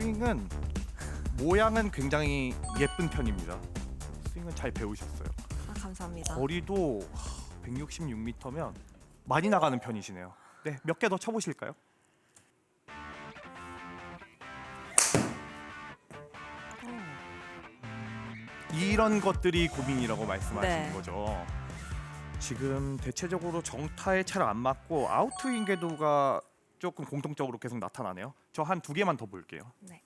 스윙은 모양은 굉장히 예쁜 편입니다. 스윙은 잘 배우셨어요. 아, 감사합니다. 거리도 166m면 많이 나가는 편이시네요. 네, 몇 개 더 쳐보실까요? 이런 것들이 고민이라고 말씀하시는 네. 거죠. 지금 대체적으로 정타에 잘 안 맞고 아웃스윙 궤도가 조금 공통적으로 계속 나타나네요. 저 한 두 개만 더 볼게요. 네.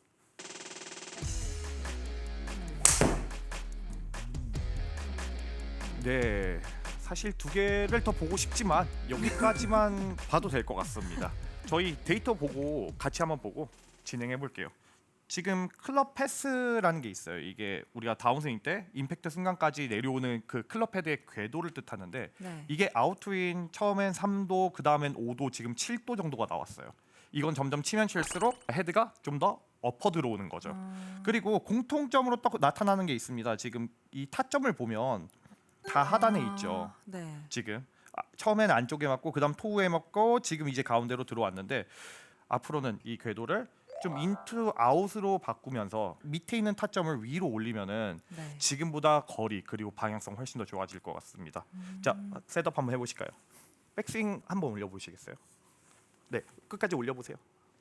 네, 사실 두 개를 더 보고 싶지만 여기까지만 봐도 될 것 같습니다. 저희 데이터 보고 같이 한번 보고 진행해 볼게요. 지금 클럽 패스라는 게 있어요. 이게 우리가 다운스윙 때 임팩트 순간까지 내려오는 그 클럽 헤드의 궤도를 뜻하는데 네. 이게 아웃트윈 처음엔 3도 그 다음엔 5도 지금 7도 정도가 나왔어요. 이건 점점 치면 칠수록 헤드가 좀 더 엎어 들어오는 거죠. 음, 그리고 공통점으로 또 나타나는 게 있습니다. 지금 이 타점을 보면 다 하단에 아, 있죠. 네. 지금 아, 처음엔 안쪽에 맞고 그다음 토우에 맞고 지금 이제 가운데로 들어왔는데 앞으로는 이 궤도를 좀 인투 아웃으로 바꾸면서 밑에 있는 타점을 위로 올리면은 네. 지금보다 거리 그리고 방향성 훨씬 더 좋아질 것 같습니다. 자 셋업 한번 해보실까요? 백스윙 한번 올려보시겠어요? 네 끝까지 올려보세요.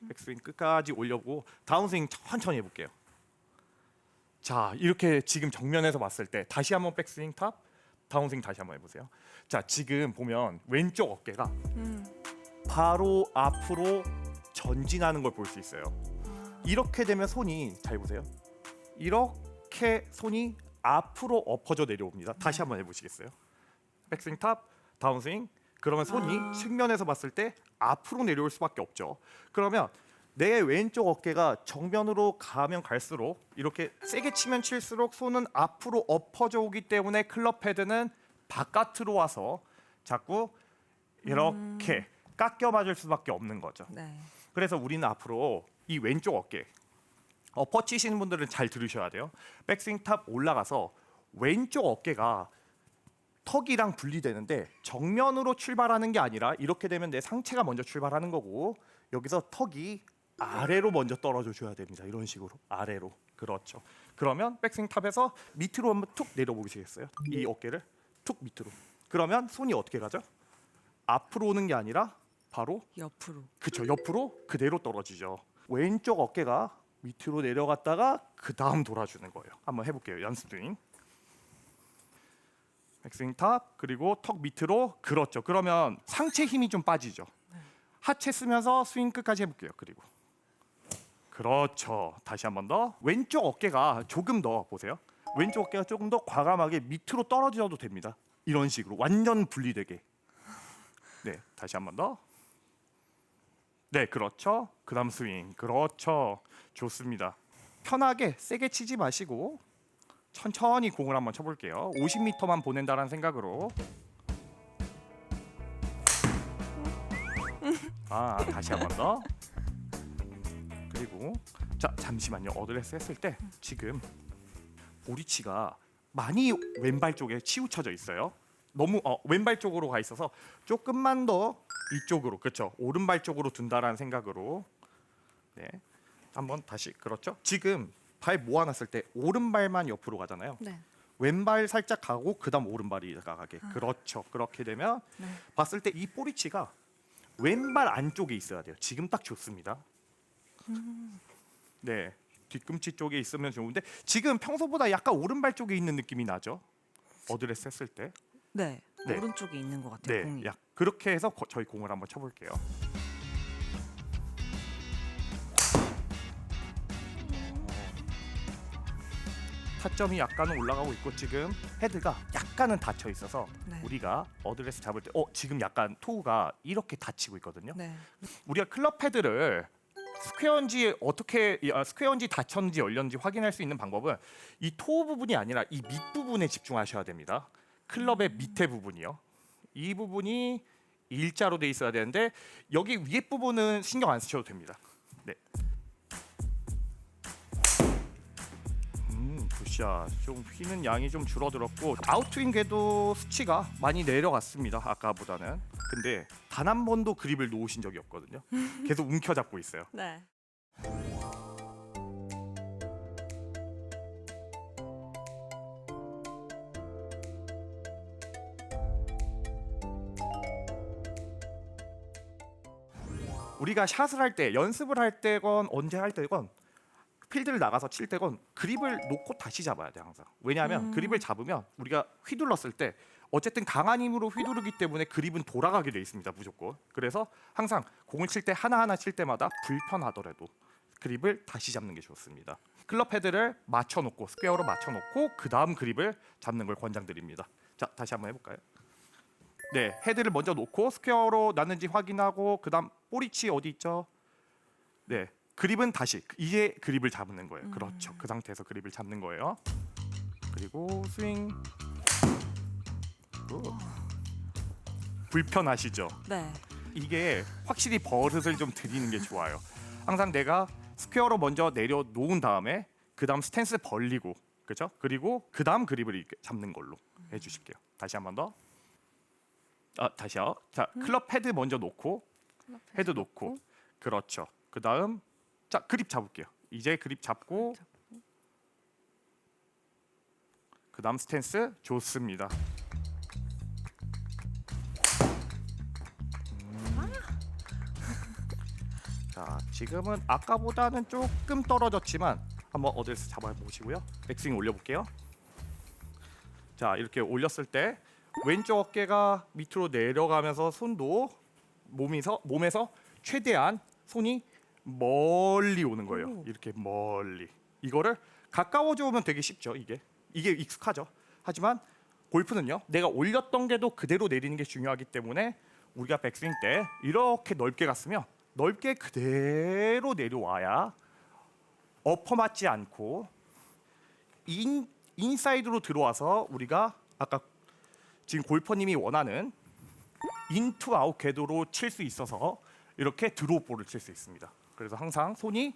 백스윙 끝까지 올려보고 다운스윙 천천히 해볼게요. 자 이렇게 지금 정면에서 봤을 때 다시 한번 백스윙 탑 다운스윙 다시 한번 해보세요. 자 지금 보면 왼쪽 어깨가 음. 바로 앞으로 전진하는 걸 볼 수 있어요. 아, 이렇게 되면 손이 잘 보세요. 이렇게 손이 앞으로 엎어져 내려옵니다. 다시 한번 해보시겠어요? 백스윙 탑, 다운스윙. 그러면 손이 아. 측면에서 봤을 때 앞으로 내려올 수밖에 없죠. 그러면 내 왼쪽 어깨가 정면으로 가면 갈수록 이렇게 세게 치면 칠수록 손은 앞으로 엎어져 오기 때문에 클럽 헤드는 바깥으로 와서 자꾸 이렇게 깎여 맞을 수밖에 없는 거죠. 네. 그래서 우리는 앞으로 이 왼쪽 어깨 어퍼 치시는 분들은 잘 들으셔야 돼요. 백스윙 탑 올라가서 왼쪽 어깨가 턱이랑 분리되는데 정면으로 출발하는 게 아니라 이렇게 되면 내 상체가 먼저 출발하는 거고 여기서 턱이 아래로 먼저 떨어져 줘야 됩니다. 이런 식으로 아래로 그렇죠. 그러면 백스윙 탑에서 밑으로 한번 툭 내려보시겠어요? 이 어깨를 툭 밑으로. 그러면 손이 어떻게 가죠? 앞으로 오는 게 아니라 바로 옆으로. 그쵸 옆으로 그대로 떨어지죠. 왼쪽 어깨가 밑으로 내려갔다가 그 다음 돌아주는 거예요. 한번 해볼게요. 연습 스윙. 백스윙 탑 그리고 턱 밑으로 그렇죠. 그러면 상체 힘이 좀 빠지죠. 하체 쓰면서 스윙 끝까지 해볼게요. 그리고 그렇죠. 다시 한 번 더. 왼쪽 어깨가 조금 더 보세요. 왼쪽 어깨가 조금 더 과감하게 밑으로 떨어져도 됩니다. 이런 식으로 완전 분리되게. 네, 다시 한 번 더. 네, 그렇죠. 그다음 스윙. 그렇죠. 좋습니다. 편하게 세게 치지 마시고 천천히 공을 한번 쳐볼게요. 50m만 보낸다는 생각으로. 아, 다시 한 번 더. 그리고 자 잠시만요. 어드레스 했을 때 지금 보리치가 많이 왼발 쪽에 치우쳐져 있어요. 너무 어, 왼발 쪽으로 가 있어서 조금만 더 이쪽으로 그렇죠 오른발 쪽으로 둔다라는 생각으로 네 한번 다시 그렇죠 지금 발 모아놨을 때 오른발만 옆으로 가잖아요 네. 왼발 살짝 가고 그다음 오른발이 가게 그렇죠 그렇게 되면 네. 봤을 때 이 꼬리치가 왼발 안쪽에 있어야 돼요 지금 딱 좋습니다 네 뒤꿈치 쪽에 있으면 좋은데 지금 평소보다 약간 오른발 쪽에 있는 느낌이 나죠 어드레스 했을 때 네. 네. 오른쪽에 있는 것 같아요. 네, 공이. 약 그렇게 해서 거- 저희 공을 한번 쳐볼게요. 타점이 약간은 올라가고 있고 지금 헤드가 약간은 닫혀 있어서 네. 우리가 어드레스 잡을 때 어 지금 약간 토우가 이렇게 닫히고 있거든요. 네. 우리가 클럽 헤드를 스퀘어인지 어떻게 아, 스퀘어인지 닫혔는지 열렸는지 확인할 수 있는 방법은 이 토우 부분이 아니라 이 밑 부분에 집중하셔야 됩니다. 클럽의 밑에 부분이요. 이 부분이 일자로 돼 있어야 되는데 여기 위에 부분은 신경 안 쓰셔도 됩니다. 네. 굿샷. 좀 휘는 양이 좀 줄어들었고 아웃트윙 궤도 수치가 많이 내려갔습니다. 아까보다는. 근데 단 한 번도 그립을 놓으신 적이 없거든요. 계속 움켜잡고 있어요. 네. 우리가 샷을 할 때 연습을 할 때건 언제 할 때건 필드를 나가서 칠 때건 그립을 놓고 다시 잡아야 돼 항상. 왜냐하면 음. 그립을 잡으면 우리가 휘둘렀을 때 어쨌든 강한 힘으로 휘두르기 때문에 그립은 돌아가게 돼 있습니다 무조건. 그래서 항상 공을 칠 때 하나 하나 칠 때마다 불편하더라도 그립을 다시 잡는 게 좋습니다. 클럽 헤드를 맞춰 놓고 스퀘어로 맞춰 놓고 그 다음 그립을 잡는 걸 권장드립니다. 자 다시 한번 해 볼까요? 네, 헤드를 먼저 놓고 스퀘어로 났는지 확인하고 그다음 볼위치 어디 있죠? 네, 그립은 다시 이제 그립을 잡는 거예요. 그렇죠. 그 상태에서 그립을 잡는 거예요. 그리고 스윙. 굿. 불편하시죠? 네. 이게 확실히 버릇을 좀 들이는 게 좋아요. 항상 내가 스퀘어로 먼저 내려 놓은 다음에 그다음 스탠스 벌리고 그렇죠? 그리고 그다음 그립을 이렇게 잡는 걸로 해주실게요. 다시 한 번 더. 아 다시요. 자 클럽 헤드 먼저 놓고 헤드 놓고 그렇죠. 그다음 자 그립 잡을게요. 이제 그립 잡고 그 다음 스탠스 좋습니다. 자 지금은 아까보다는 조금 떨어졌지만 한번 어드레스 잡아보시고요 백스윙 올려볼게요 자 이렇게 올렸을 때 왼쪽 어깨가 밑으로 내려가면서 손도 몸에서 몸에서 최대한 손이 멀리 오는 거예요 오. 이렇게 멀리 이거를 가까워져 오면 되게 쉽죠 이게 이게 익숙하죠 하지만 골프는요 내가 올렸던 게도 그대로 내리는 게 중요하기 때문에 우리가 백스윙 때 이렇게 넓게 갔으면 넓게 그대로 내려와야 엎어 맞지 않고 인 인사이드로 들어와서 우리가 아까 지금 골퍼님이 원하는 인투 아웃 궤도로 칠 수 있어서 이렇게 드로우 볼을 칠 수 있습니다. 그래서 항상 손이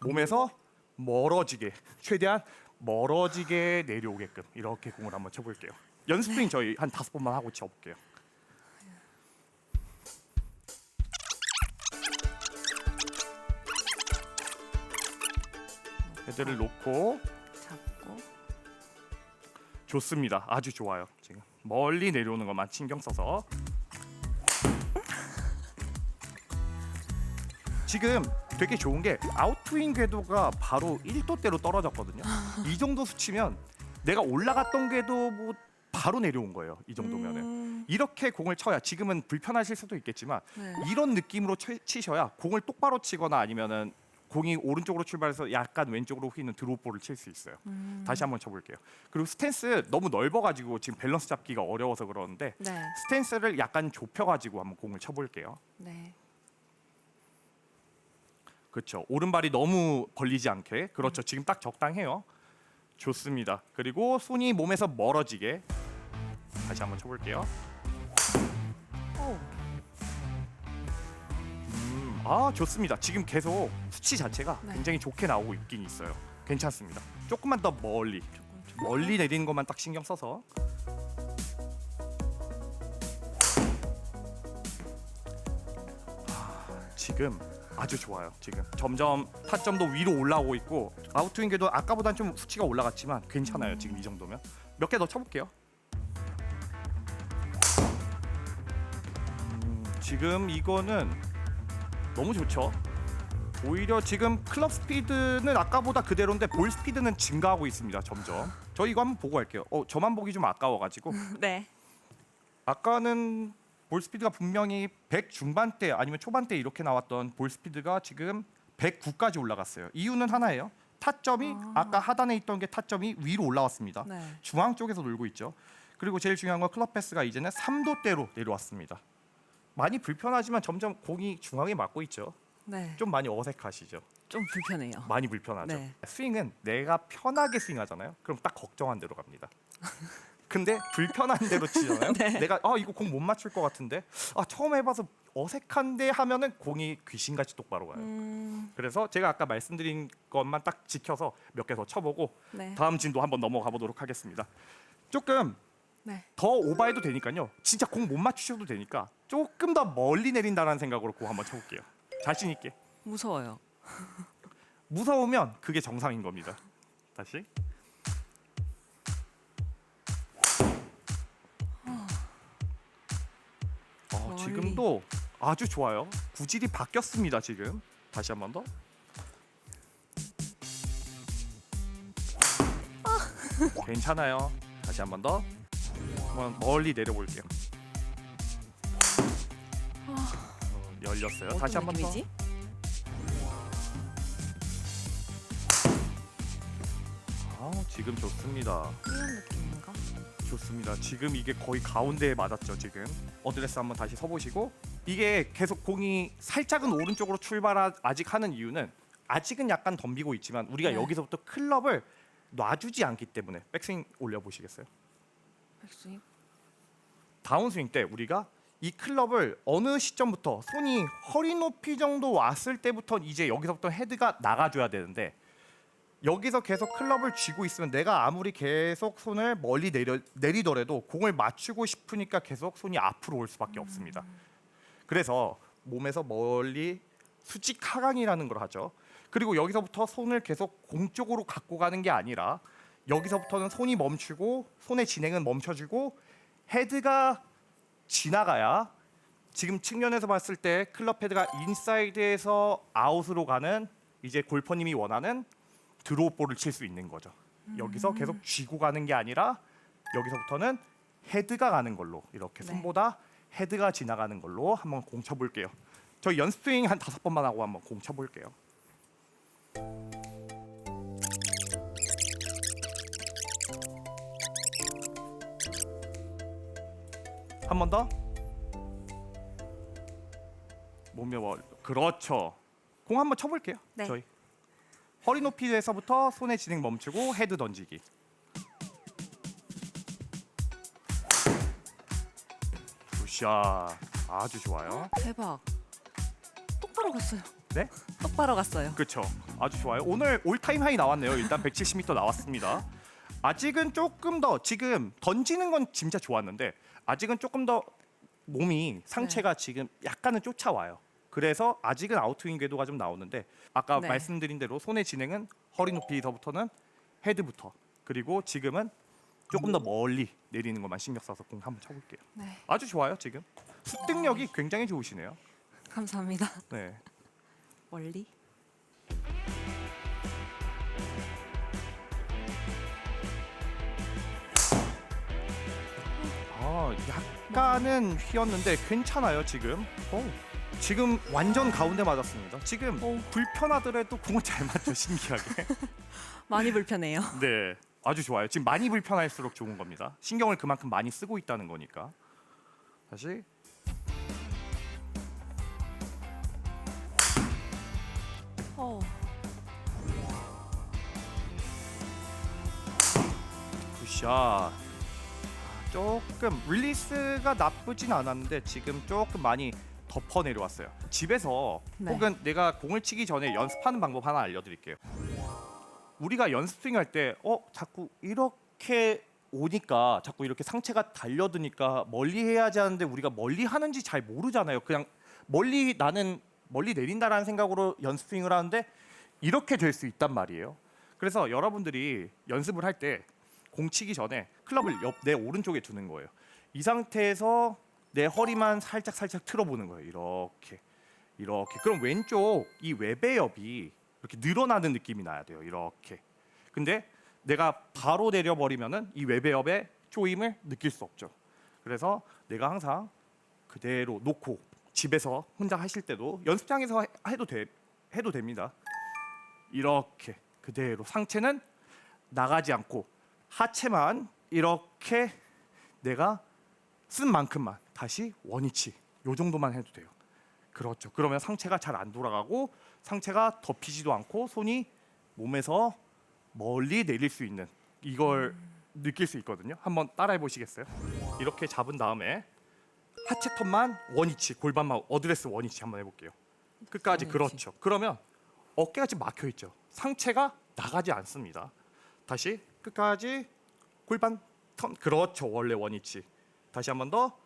몸에서 멀어지게 최대한 멀어지게 내려오게끔 이렇게 공을 한번 쳐볼게요. 연습 스윙 저희 한 다섯 번만 하고 쳐볼게요. 헤드를 놓고 잡고. 좋습니다. 아주 좋아요. 지금 멀리 내려오는 것만 신경 써서 지금 되게 좋은 게 아웃트윙 궤도가 바로 1도대로 떨어졌거든요. 이 정도 수치면 내가 올라갔던 궤도 뭐 바로 내려온 거예요. 이 정도면은 음, 이렇게 공을 쳐야 지금은 불편하실 수도 있겠지만 네. 이런 느낌으로 치, 치셔야 공을 똑바로 치거나 아니면은 공이 오른쪽으로 출발해서 약간 왼쪽으로 휘는 드롭볼을 칠 수 있어요. 음. 다시 한번 쳐볼게요. 그리고 스탠스 너무 넓어가지고 지금 밸런스 잡기가 어려워서 그러는데 네. 스탠스를 약간 좁혀가지고 한번 공을 쳐볼게요. 네. 그렇죠. 오른발이 너무 벌리지 않게. 그렇죠. 지금 딱 적당해요. 좋습니다. 그리고 손이 몸에서 멀어지게 다시 한번 쳐볼게요. 오. 음, 아 좋습니다. 지금 계속 수치 자체가 네. 굉장히 좋게 나오고 있긴 있어요. 괜찮습니다. 조금만 더 멀리, 멀리 내리는 것만 딱 신경 써서. 아, 지금 아주 좋아요. 지금 점점 타점도 위로 올라오고 있고 아웃트윙계도 아까보단 좀 수치가 올라갔지만 괜찮아요. 지금 이 정도면 몇 개 더 쳐볼게요. 음, 지금 이거는 너무 좋죠. 오히려 지금 클럽 스피드는 아까보다 그대로인데 볼 스피드는 증가하고 있습니다. 점점. 저 이거 한번 보고 할게요. 어, 저만 보기 좀 아까워가지고 네. 아까는 볼 스피드가 분명히 100 중반대 아니면 초반대 이렇게 나왔던 볼 스피드가 지금 109까지 올라갔어요. 이유는 하나예요. 타점이 아. 아. 까 하단에 있던 게 타점이 위로 올라왔습니다. 네. 중앙 쪽에서 놀고 있죠. 그리고 제일 중요한 건 클럽 패스가 이제는 3도대로 내려왔습니다. 많이 불편하지만 점점 공이 중앙에 맞고 있죠. 네. 좀 많이 어색하시죠. 좀 불편해요. 많이 불편하죠. 네. 스윙은 내가 편하게 스윙하잖아요. 그럼 딱 걱정한 대로 갑니다. 근데 불편한 대로 치잖아요. 네. 내가 아 이거 공 못 맞출 것 같은데 아 처음 해봐서 어색한데 하면은 공이 귀신같이 똑바로 가요. 음, 그래서 제가 아까 말씀드린 것만 딱 지켜서 몇 개 더 쳐보고 네. 다음 진도 한번 넘어가 보도록 하겠습니다. 조금 네. 더 오버해도 되니까요. 진짜 공 못 맞추셔도 되니까 조금 더 멀리 내린다는 생각으로 공 한번 쳐볼게요. 자신 있게. 무서워요. 무서우면 그게 정상인 겁니다. 다시. 지금도 아주 좋아요. 구질이 바뀌었습니다 지금. 다시 한 번 더. 괜찮아요. 다시 한 번 더. 한번 멀리 내려볼게요. 어, 열렸어요. 다시 한 번 더. 느낌이지? 아, 지금 좋습니다. 이런 느낌인가? 좋습니다. 지금 이게 거의 가운데에 맞았죠. 지금 어드레스 한번 다시 서보시고 이게 계속 공이 살짝은 오른쪽으로 출발 아직 하는 이유는 아직은 약간 덤비고 있지만 우리가 네. 여기서부터 클럽을 놔주지 않기 때문에 백스윙 올려 보시겠어요? 백스윙. 다운스윙 때 우리가 이 클럽을 어느 시점부터 손이 허리 높이 정도 왔을 때부터 이제 여기서부터 헤드가 나가줘야 되는데 여기서 계속 클럽을 쥐고 있으면 내가 아무리 계속 손을 멀리 내려, 내리더라도 공을 맞추고 싶으니까 계속 손이 앞으로 올 수밖에 없습니다. 그래서 몸에서 멀리 수직 하강이라는 걸 하죠. 그리고 여기서부터 손을 계속 공 쪽으로 갖고 가는 게 아니라 여기서부터는 손이 멈추고 손의 진행은 멈춰주고 헤드가 지나가야 지금 측면에서 봤을 때 클럽 헤드가 인사이드에서 아웃으로 가는 이제 골퍼님이 원하는 드로우 볼을 칠 수 있는 거죠. 여기서 계속 쥐고 가는 게 아니라 여기서부터는 헤드가 가는 걸로 이렇게 네. 손보다 헤드가 지나가는 걸로 한번 공 쳐볼게요. 저희 연습 스윙 한 다섯 번만 하고 한번 공 쳐볼게요. 한 번 더. 몸에 월 그렇죠. 공 한번 쳐볼게요. 네. 저희 허리 높이에서부터 손의 진행 멈추고 헤드 던지기. 굿샷. 아주 좋아요. 대박. 똑바로 갔어요. 네? 똑바로 갔어요. 그렇죠. 아주 좋아요. 오늘 올타임 하이 나왔네요. 일단 170m 나왔습니다. 아직은 조금 더 지금 던지는 건 진짜 좋았는데 아직은 조금 더 몸이 상체가 지금 약간은 쫓아와요. 그래서 아직은 아웃스윙 궤도가 좀 나오는데 아까 네. 말씀드린 대로 손의 진행은 허리 높이서부터는 헤드부터 그리고 지금은 조금 더 멀리 내리는 것만 신경 써서 공 한번 쳐볼게요. 네. 아주 좋아요 지금 습득력이 굉장히 좋으시네요. 감사합니다. 네. 멀리. 아 약간은 휘었는데 괜찮아요 지금. 오, 지금 완전 가운데 맞았습니다. 지금 오. 불편하더라도 공을 잘 맞죠 신기하게. 많이 불편해요. 네, 아주 좋아요. 지금 많이 불편할수록 좋은 겁니다. 신경을 그만큼 많이 쓰고 있다는 거니까. 다시. 어. 굿샷. 조금 릴리스가 나쁘진 않았는데 지금 조금 많이 덮어 내려왔어요. 집에서 네. 혹은 내가 공을 치기 전에 연습하는 방법 하나 알려드릴게요. 우리가 연습 스윙 할때 어 자꾸 이렇게 오니까 자꾸 이렇게 상체가 달려드니까 멀리 해야지 하는데 우리가 멀리 하는지 잘 모르잖아요. 그냥 멀리 나는 멀리 내린다라는 생각으로 연습 스윙을 하는데 이렇게 될 수 있단 말이에요. 그래서 여러분들이 연습을 할 때 공 치기 전에 클럽을 옆 내 오른쪽에 두는 거예요. 이 상태에서 내 허리만 살짝 살짝 틀어보는 거예요. 이렇게 이렇게. 그럼 왼쪽 이 외배엽이 이렇게 늘어나는 느낌이 나야 돼요. 이렇게. 근데 내가 바로 내려버리면은 이 외배엽의 조임을 느낄 수 없죠. 그래서 내가 항상 그대로 놓고 집에서 혼자 하실 때도 연습장에서 해- 해도 돼 해도 됩니다. 이렇게 그대로 상체는 나가지 않고 하체만 이렇게 내가 쓴 만큼만 다시 원위치 요 정도만 해도 돼요. 그렇죠. 그러면 상체가 잘 안 돌아가고 상체가 덮이지도 않고 손이 몸에서 멀리 내릴 수 있는 이걸 느낄 수 있거든요. 한번 따라해 보시겠어요? 이렇게 잡은 다음에 하체 턴만 원위치 골반만 어드레스 원위치 한번 해볼게요. 끝까지. 그렇죠. 그러면 어깨가 지금 막혀 있죠. 상체가 나가지 않습니다. 다시 끝까지 골반 턴 그렇죠. 원래 원위치. 다시 한 번 더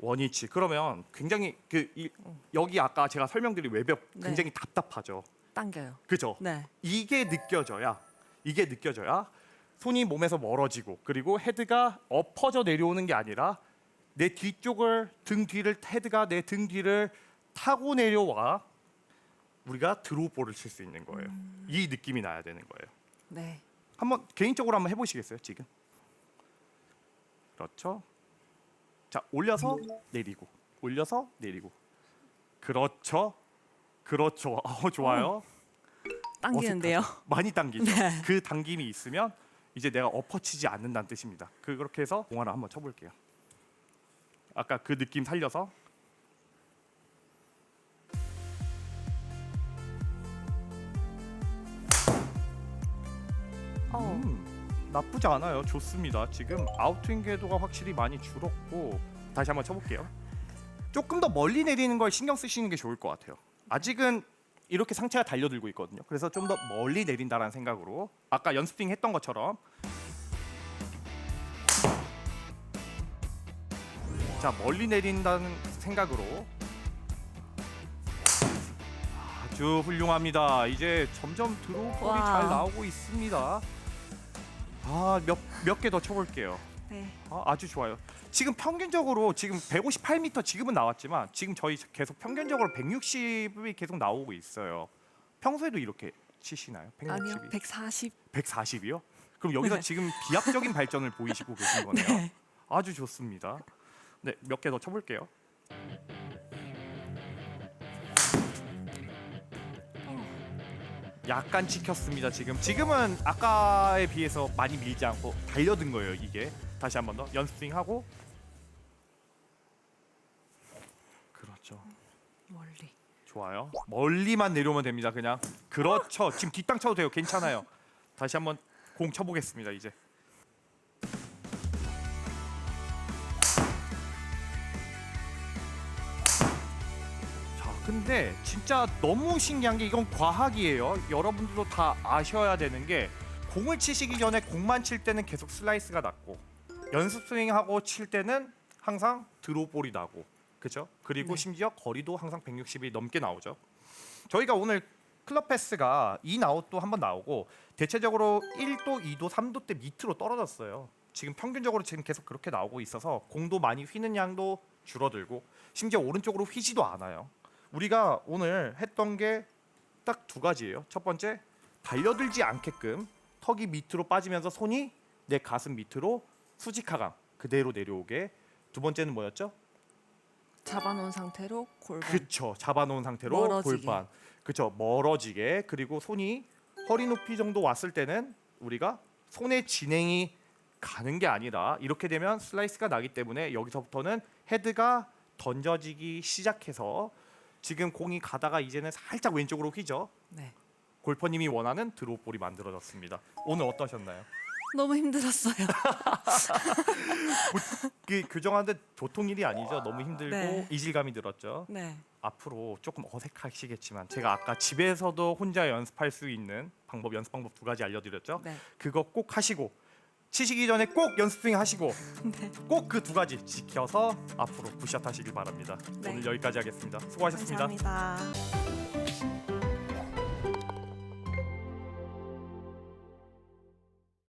원위치. 그러면 굉장히 그 이, 여기 아까 제가 설명드린 외벽 네. 굉장히 답답하죠. 당겨요. 그죠? 네. 이게 느껴져야 이게 느껴져야 손이 몸에서 멀어지고 그리고 헤드가 엎어져 내려오는 게 아니라 내 뒤쪽을 등 뒤를 헤드가 내 등 뒤를 타고 내려와 우리가 드로우볼을 칠 수 있는 거예요. 이 느낌이 나야 되는 거예요. 네. 한번 개인적으로 한번 해보시겠어요? 지금. 그렇죠. 자 올려서 내리고 올려서 내리고. 그렇죠. 그렇죠. 어, 좋아요. 당기는데요. 많이 당기죠. 네. 그 당김이 있으면 이제 내가 엎어치지 않는다는 뜻입니다. 그- 그렇게 해서 공화를 한번 쳐볼게요. 아까 그 느낌 살려서 어. 음, 나쁘지 않아요. 좋습니다. 지금 아웃스윙 궤도가 확실히 많이 줄었고 다시 한번 쳐볼게요. 조금 더 멀리 내리는 걸 신경 쓰시는 게 좋을 것 같아요. 아직은 이렇게 상체가 달려들고 있거든요. 그래서 좀 더 멀리 내린다라는 생각으로 아까 연습 스윙 했던 것처럼 자 멀리 내린다는 생각으로 아주 훌륭합니다. 이제 점점 드로우 볼이 와. 잘 나오고 있습니다. 아 몇 몇 개 더 쳐볼게요. 네. 아, 아주 좋아요. 지금 평균적으로 지금 158m 지금은 나왔지만 지금 저희 계속 평균적으로 160이 계속 나오고 있어요. 평소에도 이렇게 치시나요? 160이? 아니요. 140. 140이요? 그럼 여기서 네. 지금 비약적인 발전을 보이시고 계신 거네요. 네. 아주 좋습니다. 네, 몇 개 더 쳐볼게요. 약간 찍혔습니다. 지금 지금은 아까에 비해서 많이 밀지 않고 달려든 거예요. 이게 다시 한 번 더 연습 스윙 하고 그렇죠. 멀리. 좋아요. 멀리만 내려오면 됩니다. 그냥 그렇죠. 지금 뒷땅 쳐도 돼요. 괜찮아요. 다시 한번 공 쳐보겠습니다. 이제 근데 진짜 너무 신기한 게 이건 과학이에요. 여러분들도 다 아셔야 되는 게 공을 치시기 전에 공만 칠 때는 계속 슬라이스가 났고 연습 스윙하고 칠 때는 항상 드로볼이 나고 그죠? 그리고 네. 심지어 거리도 항상 160이 넘게 나오죠. 저희가 오늘 클럽 패스가 인아웃도 한번 나오고 대체적으로 1도, 2도, 3도 대 밑으로 떨어졌어요. 지금 평균적으로 지금 계속 그렇게 나오고 있어서 공도 많이 휘는 양도 줄어들고 심지어 오른쪽으로 휘지도 않아요. 우리가 오늘 했던 게 딱 두 가지예요. 첫 번째 달려들지 않게끔 턱이 밑으로 빠지면서 손이 내 가슴 밑으로 수직하강 그대로 내려오게. 두 번째는 뭐였죠? 잡아놓은 상태로 골반. 그쵸 잡아놓은 상태로 멀어지게. 골반 그쵸 멀어지게 그리고 손이 허리 높이 정도 왔을 때는 우리가 손의 진행이 가는 게 아니라 이렇게 되면 슬라이스가 나기 때문에 여기서부터는 헤드가 던져지기 시작해서 지금 공이 가다가 이제는 살짝 왼쪽으로 휘죠 네. 골퍼님이 원하는 드롭볼이 만들어졌습니다 오늘 어떠셨나요? 너무 힘들었어요. 그 교정하는데 보통 일이 아니죠 너무 힘들고 네. 이질감이 들었죠 네. 앞으로 조금 어색하시겠지만 제가 아까 집에서도 혼자 연습할 수 있는 방법 연습 방법 두 가지 알려드렸죠. 네. 그거 꼭 하시고 치시기 전에 꼭 연습 스윙 하시고 네. 꼭 그 두 가지 지켜서 앞으로 굿샷 하시길 바랍니다. 네. 오늘 여기까지 하겠습니다. 수고하셨습니다. 감사합니다.